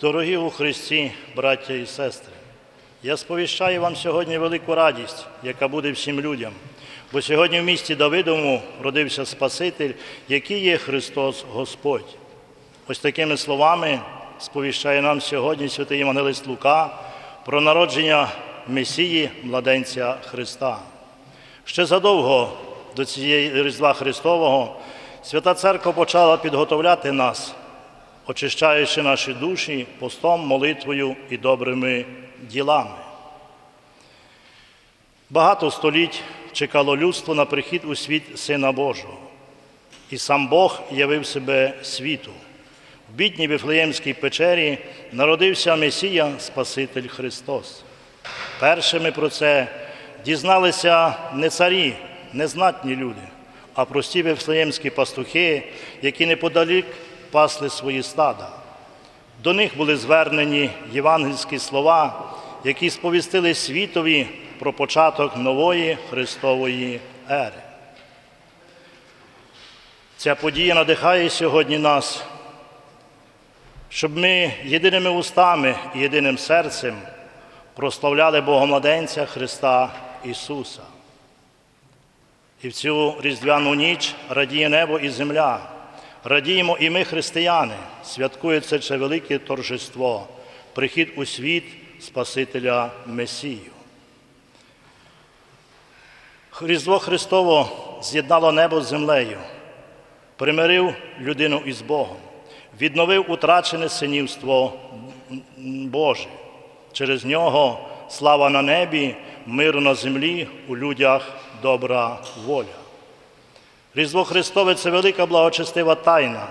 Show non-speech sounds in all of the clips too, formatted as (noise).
Дорогі у Христі, браття і сестри, я сповіщаю вам сьогодні велику радість, яка буде всім людям. Бо сьогодні в місті Давидовому родився Спаситель, який є Христос Господь. Ось такими словами сповіщає нам сьогодні святий Євангелист Лука про народження Месії, младенця Христа. Ще задовго до цієї Різдва Христового Свята Церква почала підготовляти нас, очищаючи наші душі постом, молитвою і добрими ділами. Багато століть чекало людство на прихід у світ Сина Божого. І сам Бог явив себе світу. В бідній Вифлеємській печері народився Месія Спаситель Христос. Першими про це дізналися не царі, не знатні люди, а прості вифлеємські пастухи, які неподалік пасли свої стада. До них були звернені євангельські слова, які сповістили світові про початок нової Христової ери. Ця подія надихає сьогодні нас, щоб ми єдиними устами і єдиним серцем прославляли Богомладенця Христа Ісуса. І в цю різдвяну ніч радіє небо і земля. Радіємо і ми, християни, святкується це велике торжество, прихід у світ Спасителя Месію. Різдво Христово з'єднало небо з землею, примирив людину із Богом, відновив утрачене синівство Боже. Через нього слава на небі, мир на землі, у людях добра воля. Різдво Христове це велика благочестива тайна,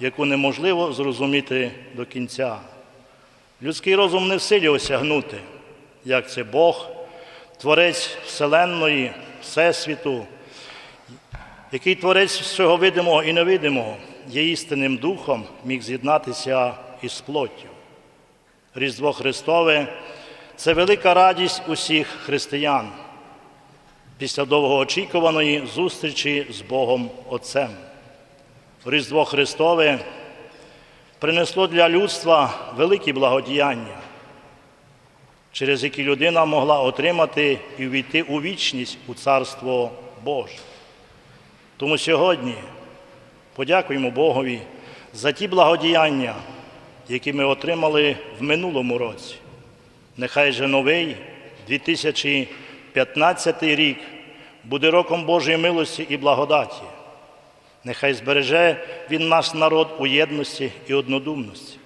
яку неможливо зрозуміти до кінця. Людський розум не в силі осягнути, як це Бог, Творець Вселенної, Всесвіту, який творець всього видимого і невидимого, є істинним духом, міг з'єднатися із плоттю. Різдво Христове це велика радість усіх християн після довгоочікуваної зустрічі з Богом Отцем. Різдво Христове принесло для людства великі благодіяння, через які людина могла отримати і війти у вічність у Царство Боже. Тому сьогодні подякуємо Богові за ті благодіяння, які ми отримали в минулому році. Нехай же новий 2015 рік буде роком Божої милості і благодаті. Нехай збереже Він наш народ у єдності і однодумності,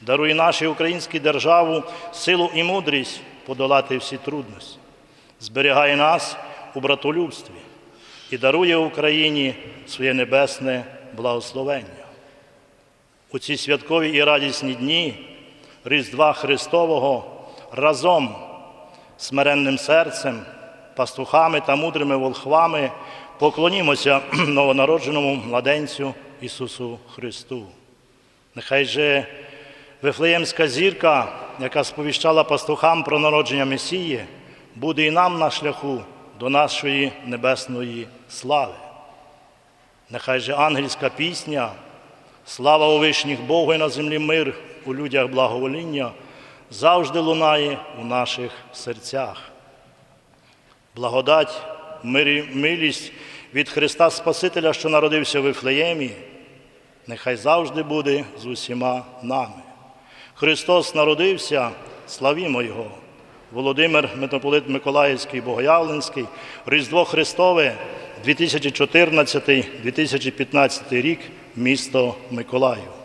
дарує нашій українській державу силу і мудрість подолати всі трудності, зберігає нас у братолюбстві і дарує Україні своє небесне благословення. У ці святкові і радісні дні Різдва Христового разом смиренним серцем, пастухами та мудрими волхвами поклонімося (clears throat) новонародженому младенцю Ісусу Христу. Нехай же Вифлеємська зірка, яка сповіщала пастухам про народження Месії, буде і нам на шляху до нашої небесної слави. Нехай же ангельська пісня, слава у вишніх Богу і на землі мир, у людях благовоління, завжди лунає у наших серцях. Благодать, милість від Христа Спасителя, що народився в Вифлеємі, нехай завжди буде з усіма нами. Христос народився, славімо Його. Володимир Митрополит Миколаївський, Богоявленський, Різдво Христове, 2014-2015 рік, місто Миколаїв.